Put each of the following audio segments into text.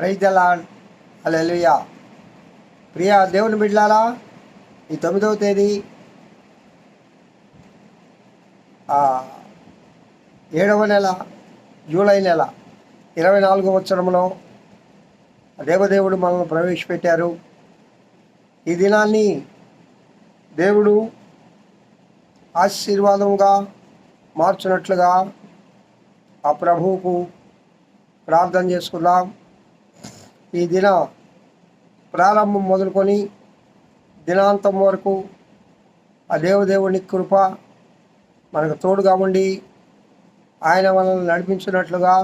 ప్రైజలా hallelujah Priya దేవుని బిడ్లారా ఈ తొమ్మిదవ తేదీ ఏడవ నెల జూలై నెల ఇరవై నాలుగవ వచ్చరంలో దేవదేవుడు మనల్ని ప్రవేశపెట్టారు. ఈ దినాన్ని దేవుడు ఆశీర్వాదంగా మార్చినట్లుగా ఆ ప్రభువుకు ప్రార్థన చేసుకుందాం. ఈ దిన ప్రారంభం మొదలుకొని దినాంతం వరకు ఆ దేవదేవుని కృప మనకు తోడుగా ఉండి ఆయన మనల్ని నడిపించినట్లుగా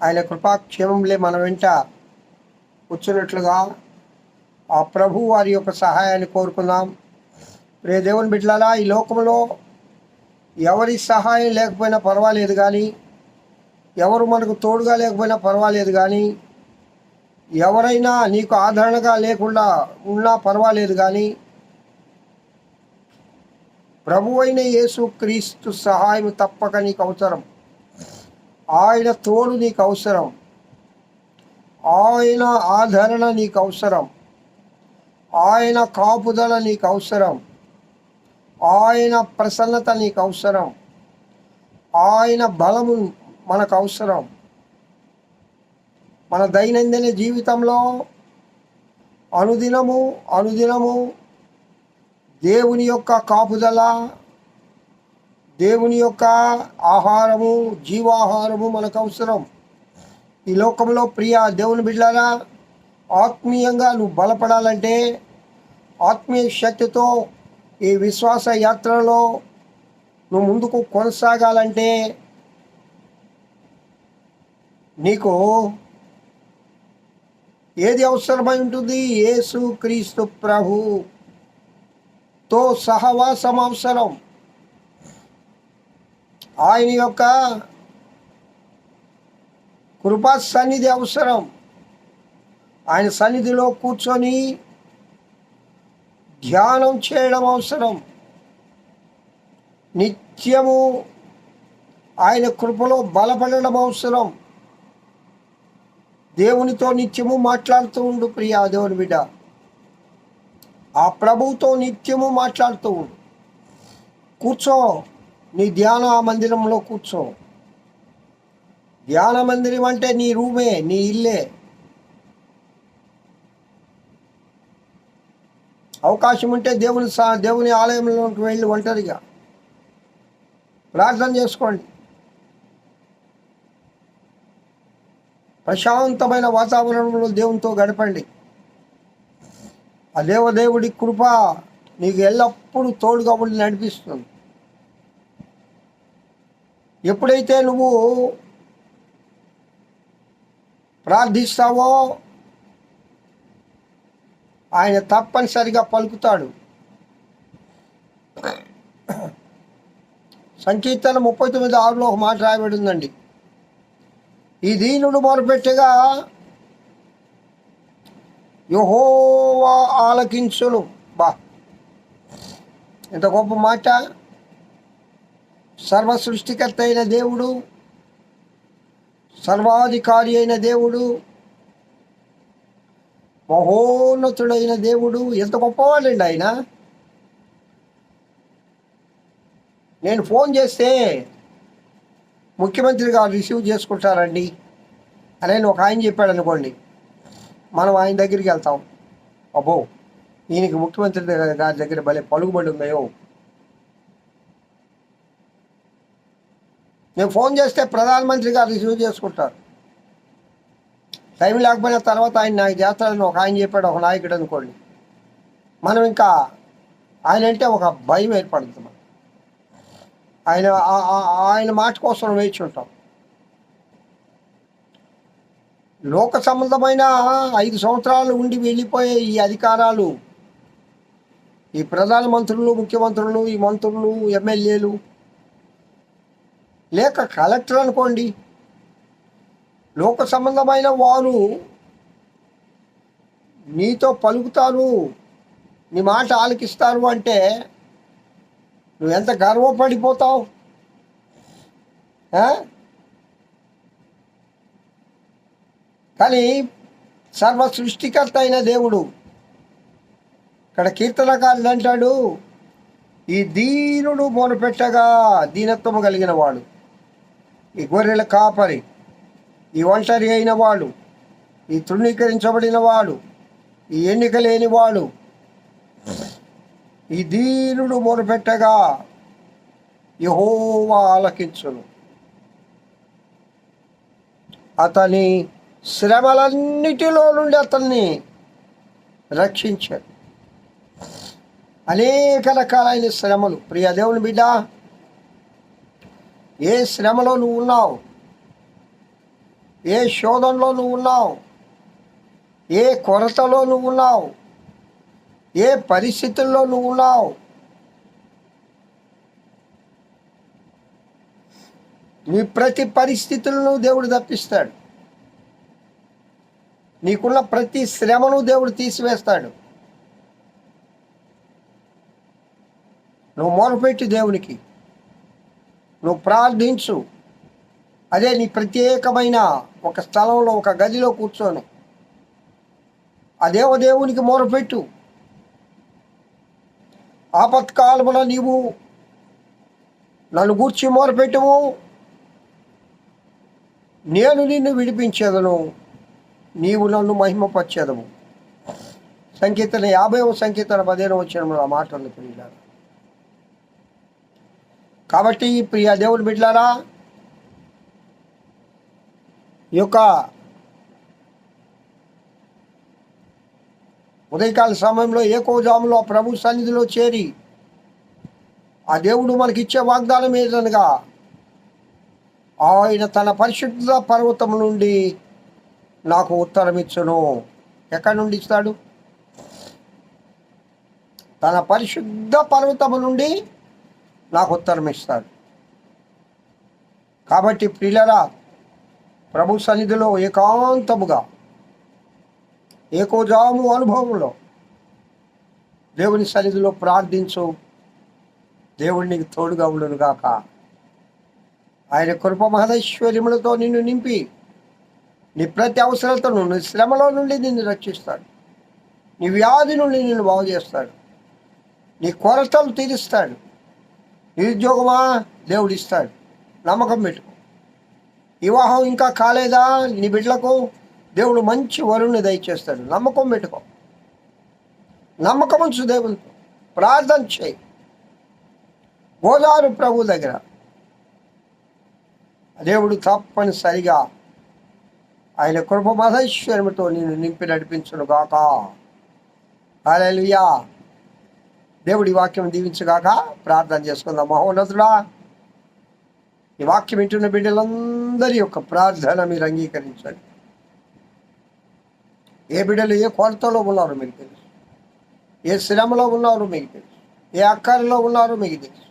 ఆయన కృపాక్షేమంలే మన వెంట వచ్చినట్లుగా ఆ ప్రభు వారి యొక్క సహాయాన్ని కోరుకుందాం. రే దేవుని బిడ్డలారా ఈ లోకంలో ఎవరి సహాయం లేకపోయినా పర్వాలేదు కానీ ఎవరు మనకు తోడుగా లేకపోయినా పర్వాలేదు కానీ ఎవరైనా నీకు ఆదరణగా లేకుండా ఉన్నా పర్వాలేదు కానీ ప్రభు అయిన యేసు క్రీస్తు సహాయం తప్పక నీకు అవసరం. ఆయన తోడు నీకు అవసరం. ఆయన ఆదరణ నీకు అవసరం. ఆయన కాపుదల నీకు అవసరం. ఆయన ప్రసన్నత నీకు అవసరం. ఆయన బలము మనకు అవసరం. మన దైనందిన జీవితంలో అనుదినము అనుదినము దేవుని యొక్క కాపుదల దేవుని యొక్క ఆహారము జీవాహారము మనకు అవసరం. ఈ లోకంలో ప్రియ దేవుని బిడ్డారా ఆత్మీయంగా నువ్వు బలపడాలంటే ఆత్మీయ శక్తితో ఈ విశ్వాస యాత్రలో నువ్వు ముందుకు కొనసాగాలంటే నీకు ఏది అవసరమై ఉంటుంది? యేసు క్రీస్తు ప్రభుతో సహవాసం అవసరం. ఆయన యొక్క కృపా సన్నిధి అవసరం. ఆయన సన్నిధిలో కూర్చొని ధ్యానం చేయడం అవసరం. నిత్యము ఆయన కృపలో బలపడడం అవసరం. దేవునితో నిత్యము మాట్లాడుతూ ఉండు ప్రియా దేవుని బిడ్డ. ఆ ప్రభువుతో నిత్యము మాట్లాడుతూ ఉండు. కూర్చో నీ ధ్యాన మందిరంలో కూర్చో. ధ్యాన మందిరం అంటే నీ రూమే నీ ఇల్లే. అవకాశం ఉంటే దేవుని సా దేవుని ఆలయంలోకి వెళ్ళి ఒంటరిగా. ప్రార్థన చేసుకోండి. ప్రశాంతమైన వాతావరణంలో దేవునితో గడపండి. ఆ దేవదేవుడి కృప నీకు ఎల్లప్పుడూ తోడుగా ఉండి నడిపిస్తుంది. ఎప్పుడైతే నువ్వు ప్రార్థిస్తావో ఆయన తప్పనిసరిగా పలుకుతాడు. సంకీర్తన ముప్పై తొమ్మిది ఆరులో ఒక మాట రాయబడిందండి ఈ దీనుడు మొరపెట్టగా యహోవా ఆలకించును. బా ఎంత గొప్ప మాట. సర్వ సృష్టికర్త అయిన దేవుడు సర్వాధికారి అయిన దేవుడు మహోన్నతుడైన దేవుడు ఎంత గొప్పవాడండి ఆయన. నేను ఫోన్ చేస్తే ముఖ్యమంత్రి గారు రిసీవ్ చేసుకుంటారండి అని ఒక ఆయన చెప్పాడు అనుకోండి మనం ఆయన దగ్గరికి వెళ్తాం. అబ్బో ఈయనకి ముఖ్యమంత్రి గారి దగ్గర భలే పలుకుబడి ఉందయో నేను ఫోన్ చేస్తే ప్రధానమంత్రి గారు రిసీవ్ చేసుకుంటారు. టైం లేకపోయినా తర్వాత ఆయన నాకు చేస్తాడని ఒక ఆయన చెప్పాడు ఒక నాయకుడు అనుకోండి. మనం ఇంకా ఆయన అంటే ఒక భయం ఏర్పడుతుంది మనం ఆయన ఆయన మాట కోసం వేచి ఉంటాం. లోక సంబంధమైన ఐదు సంవత్సరాలు ఉండి వెళ్ళిపోయే ఈ అధికారాలు ఈ ప్రధానమంత్రులు ముఖ్యమంత్రులు ఈ మంత్రులు ఎమ్మెల్యేలు లేక కలెక్టర్ అనుకోండి లోక సంబంధమైన వారు నీతో పలుకుతారు నీ మాట ఆలకిస్తారు అంటే నువ్వు ఎంత గర్వపడిపోతావు ఆ? కానీ సర్వ సృష్టికర్త అయిన దేవుడు ఇక్కడ కీర్తనకారుడు అంటాడు ఈ దీనుడు మొదలుపెట్టగా దీనత్వము కలిగిన వాడు ఈ గొర్రెల కాపరి ఈ ఒంటరి అయిన వాడు ఈ తృణీకరించబడిన వాడు ఈ ఎన్నిక లేని వాడు ఈ దీనుడు మొదలుపెట్టగా యహోవా ఆలకించును. అతని శ్రమలన్నిటిలో నుండి అతన్ని రక్షించాడు. అనేక రకాలైన శ్రమలు. ప్రియ దేవుని బిడ్డ ఏ శ్రమలో నువ్వు ఉన్నావు? ఏ శోధనలో నువ్వు ఉన్నావు? ఏ కొరతలో నువ్వు ఉన్నావు? ఏ పరిస్థితుల్లో నువ్వు ఉన్నావు నీ ప్రతి పరిస్థితులను దేవుడు తప్పిస్తాడు. నీకున్న ప్రతి శ్రమను దేవుడు తీసివేస్తాడు. నువ్వు మొరపెట్టి దేవునికి. నువ్వు ప్రార్థించు. అదే నీ ప్రత్యేకమైన ఒక స్థలంలో ఒక గదిలో కూర్చొని. ఆ దేవదేవునికి మొరపెట్టు. ఆపత్కాలములో నీవు నన్ను గూర్చి మొరపెట్టుము. నేను నిన్ను విడిపించేదను. నీవు నన్ను మహిమపరిచేదము. సంకీర్తన యాభైవ సంకీర్తన పదిహేను వచ్చిన ఆ మాటలు పిల్లారు కాబట్టి ప్రియ దేవుని బిడ్డలారా ఈ యొక్క ఉదయకాల సమయంలో ఏకోజాములో ప్రభు సన్నిధిలో చేరి ఆ దేవుడు మనకిచ్చే వాగ్దానం ఏదనగా ఆయన తన పరిశుద్ధ పర్వతం నుండి నాకు ఉత్తరం ఇచ్చును ఎక్కడి నుండి ఇస్తాడు? తన పరిశుద్ధ పర్వతము నుండి నాకు ఉత్తరం ఇస్తాడు కాబట్టి ప్రియులరా ప్రభు సన్నిధిలో ఏకాంతముగా ఏకోజాము అనుభవంలో దేవుని సన్నిధిలో ప్రార్థించు. దేవుడికి తోడుగా ఉండునుగాక. ఆయన కృప మహదైశ్వర్యములతో నిన్ను నింపి నీ ప్రతి అవసరతను నీ శ్రమలో నుండి నిన్ను రక్షిస్తాడు. నీ వ్యాధి నుండి నిన్ను బాగు చేస్తాడు. నీ కొరతలు తీరుస్తాడు. నిరుద్యోగమా? దేవుడు ఇస్తాడు. నమ్మకం పెట్టుకో. వివాహం ఇంకా కాలేదా? నీ బిడ్డలకు? దేవుడు మంచి వరుణ్ణి దయచేస్తాడు. నమ్మకం పెట్టుకో. నమ్మకం ఉంచు దేవునితో ప్రార్థన చేయి. గోదావరి ప్రభు దగ్గర. దేవుడు తప్పనిసరిగా ఆయన కృప మహేశ్వరముతో నేను నింపి నడిపించును గాక. హాలెలుయా దేవుడి వాక్యం దీవించుగాక ప్రార్థన చేసుకుందాం. మహోన్నతుడా ఈ వాక్యం వింటున్న బిడ్డలందరి యొక్క ప్రార్థన మీరు అంగీకరించండి. ఏ బిడ్డలు ఏ కొరతలో ఉన్నారో మీకు తెలుసు? ఏ శ్రమలో ఉన్నారో మీకు తెలుసు? ఏ అక్కరలో ఉన్నారో మీకు తెలుసు?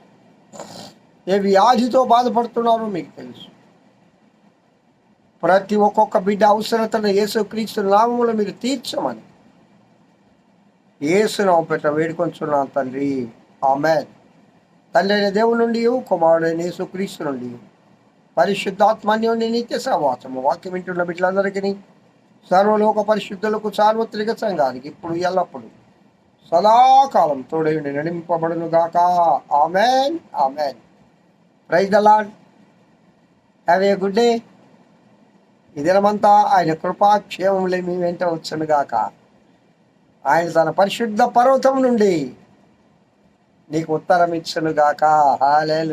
ఏ వ్యాధితో బాధపడుతున్నారో మీకు తెలుసు? ప్రతి ఒక్కొక్క బిడ్డ అవసరతను యేసుక్రీస్తు నామములు మీరు తీర్చమని. ఏసునామం పెట్ట వేడుకొంచున్నాను తండ్రి. ఆమె తండ్రి అయిన దేవుని నుండి కుమారుడైన యేసుక్రీస్తు నుండి పరిశుద్ధాత్మాన్యుని నిత్య సహవాసము. వాక్యం వింటున్న బిడ్డలందరికీ సర్వలోక పరిశుద్ధులకు సార్వత్రిక సంఘానికి ఇప్పుడు ఎల్లప్పుడు సదాకాలం తోడైండి నడిపింపబడును గాక. Amen. Amen. Praise the Lord have a good day ఈ దినమంతా ఆయన కృపాక్షేమములే మీ వెంట వచ్చును గాక. ఆయన తన పరిశుద్ధ పర్వతం నుండి నీకు ఉత్తరం ఇచ్చును గాక. హాలేలు